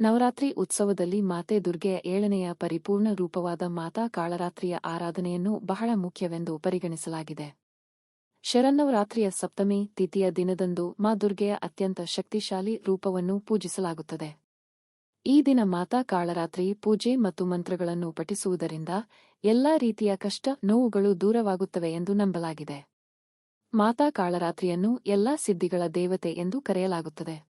ನವರಾತ್ರಿ ಉತ್ಸವದಲ್ಲಿ ಮಾತೆ ದುರ್ಗೆಯ ಏಳನೆಯ ಪರಿಪೂರ್ಣ ರೂಪವಾದ ಮಾತಾ ಕಾಳರಾತ್ರಿಯ ಆರಾಧನೆಯನ್ನು ಬಹಳ ಮುಖ್ಯವೆಂದು ಪರಿಗಣಿಸಲಾಗಿದೆ. ಶರನ್ನವರಾತ್ರಿಯ ಸಪ್ತಮಿ ತಿಥಿಯ ದಿನದಂದು ಮಾ ದುರ್ಗೆಯ ಅತ್ಯಂತ ಶಕ್ತಿಶಾಲಿ ರೂಪವನ್ನು ಪೂಜಿಸಲಾಗುತ್ತದೆ. ಈ ದಿನ ಮಾತಾ ಕಾಳರಾತ್ರಿ ಪೂಜೆ ಮತ್ತು ಮಂತ್ರಗಳನ್ನು ಪಠಿಸುವುದರಿಂದ ಎಲ್ಲಾ ರೀತಿಯ ಕಷ್ಟ ನೋವುಗಳು ದೂರವಾಗುತ್ತವೆ ಎಂದು ನಂಬಲಾಗಿದೆ. ಮಾತಾ ಕಾಳರಾತ್ರಿಯನ್ನು ಎಲ್ಲಾ ಸಿದ್ಧಿಗಳ ದೇವತೆ ಎಂದು ಕರೆಯಲಾಗುತ್ತದೆ.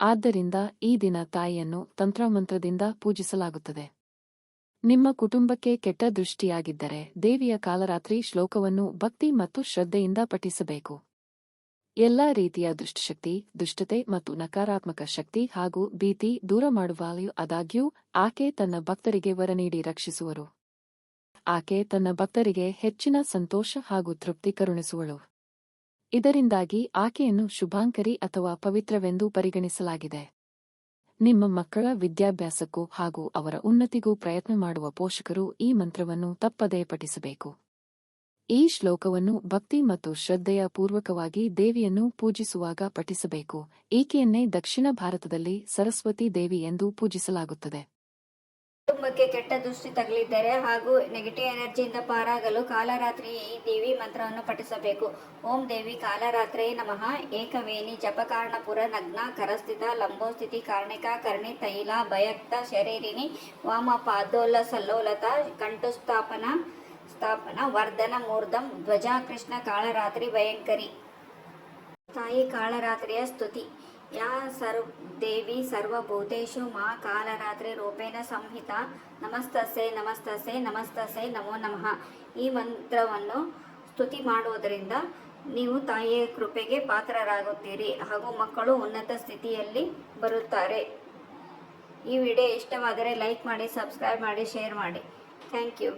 ಆದ್ದರಿಂದ ಈ ದಿನ ತಾಯಿಯನ್ನು ತಂತ್ರಮಂತ್ರದಿಂದ ಪೂಜಿಸಲಾಗುತ್ತದೆ. ನಿಮ್ಮ ಕುಟುಂಬಕ್ಕೆ ಕೆಟ್ಟ ದೃಷ್ಟಿಯಾಗಿದ್ದರೆ ದೇವಿಯ ಕಾಲರಾತ್ರಿ ಶ್ಲೋಕವನ್ನು ಭಕ್ತಿ ಮತ್ತು ಶ್ರದ್ಧೆಯಿಂದ ಪಠಿಸಬೇಕು. ಎಲ್ಲ ರೀತಿಯ ದುಷ್ಟಶಕ್ತಿ, ದುಷ್ಟತೆ ಮತ್ತು ನಕಾರಾತ್ಮಕ ಶಕ್ತಿ ಹಾಗೂ ಭೀತಿ ದೂರ ಮಾಡುವಳು ಆದಾಗ್ಯೂ ಆಕೆ ತನ್ನ ಭಕ್ತರಿಗೆ ವರ ನೀಡಿ ರಕ್ಷಿಸುವರು. ಆಕೆ ತನ್ನ ಭಕ್ತರಿಗೆ ಹೆಚ್ಚಿನ ಸಂತೋಷ ಹಾಗೂ ತೃಪ್ತಿ ಕರುಣಿಸುವಳು. ಇದರಿಂದಾಗಿ ಆಕೆಯನ್ನು ಶುಭಾಂಕರಿ ಅಥವಾ ಪವಿತ್ರವೆಂದು ಪರಿಗಣಿಸಲಾಗಿದೆ. ನಿಮ್ಮ ಮಕ್ಕಳ ವಿದ್ಯಾಭ್ಯಾಸಕ್ಕೂ ಹಾಗೂ ಅವರ ಉನ್ನತಿಗೂ ಪ್ರಯತ್ನ ಮಾಡುವ ಪೋಷಕರು ಈ ಮಂತ್ರವನ್ನು ತಪ್ಪದೇ ಪಠಿಸಬೇಕು. ಈ ಶ್ಲೋಕವನ್ನು ಭಕ್ತಿ ಮತ್ತು ಶ್ರದ್ಧೆಯ ಪೂರ್ವಕವಾಗಿ ದೇವಿಯನ್ನು ಪೂಜಿಸುವಾಗ ಪಠಿಸಬೇಕು. ಈಕೆಯನ್ನೇ ದಕ್ಷಿಣ ಭಾರತದಲ್ಲಿ ಸರಸ್ವತಿ ದೇವಿ ಎಂದು ಪೂಜಿಸಲಾಗುತ್ತದೆ. ಕುಟುಂಬಕ್ಕೆ ಕೆಟ್ಟ ದೃಷ್ಟಿ ತಗಲಿದ್ದರೆ ಹಾಗೂ ನೆಗೆಟಿವ್ ಎನರ್ಜಿಯಿಂದ ಪಾರಾಗಲು ಕಾಲರಾತ್ರಿ ಈ ದೇವಿ ಮಂತ್ರವನ್ನು ಪಠಿಸಬೇಕು. ಓಂ ದೇವಿ ಕಾಲರಾತ್ರಿ ನಮಃ. ಏಕವೇಣಿ ಜಪಕಾರಣಪುರ ನಗ್ನ ಕರಸ್ಥಿತ ಲಂಬೋಸ್ಥಿತಿ ಕಾರ್ಣಿಕ ಕರ್ಣಿ ತೈಲ ಭಯಕ್ತ ಶರೀರಿಣಿ ವಾಮ ಪಾದೋಲ ಸಲ್ಲೋಲತ ಕಂಠುಸ್ಥಾಪನ ಸ್ಥಾಪನ ವರ್ಧನ ಮೂರ್ಧಂ ಧ್ವಜ ಕೃಷ್ಣ ಕಾಳರಾತ್ರಿ ಭಯಂಕರಿ. ತಾಯಿ ಕಾಳರಾತ್ರಿಯ ಸ್ತುತಿ. ಯಾ ಸರ್ವ ದೇವಿ ಸರ್ವಭೂತೇಶು ಮಾ ಕಾಲರಾತ್ರಿ ರೂಪೇಣ ಸಂಹಿತ ನಮಸ್ತಸೆ ನಮಸ್ತಸೆ ನಮಸ್ತಸೆ ನಮೋ ನಮಃ. ಈ ಮಂತ್ರವನ್ನು ಸ್ತುತಿ ಮಾಡುವುದರಿಂದ ನೀವು ತಾಯಿಯ ಕೃಪೆಗೆ ಪಾತ್ರರಾಗುತ್ತೀರಿ ಹಾಗೂ ಮಕ್ಕಳು ಉನ್ನತ ಸ್ಥಿತಿಯಲ್ಲಿ ಬರುತ್ತಾರೆ. ಈ ವಿಡಿಯೋ ಇಷ್ಟವಾದರೆ ಲೈಕ್ ಮಾಡಿ, ಸಬ್ಸ್ಕ್ರೈಬ್ ಮಾಡಿ, ಶೇರ್ ಮಾಡಿ. Thank you.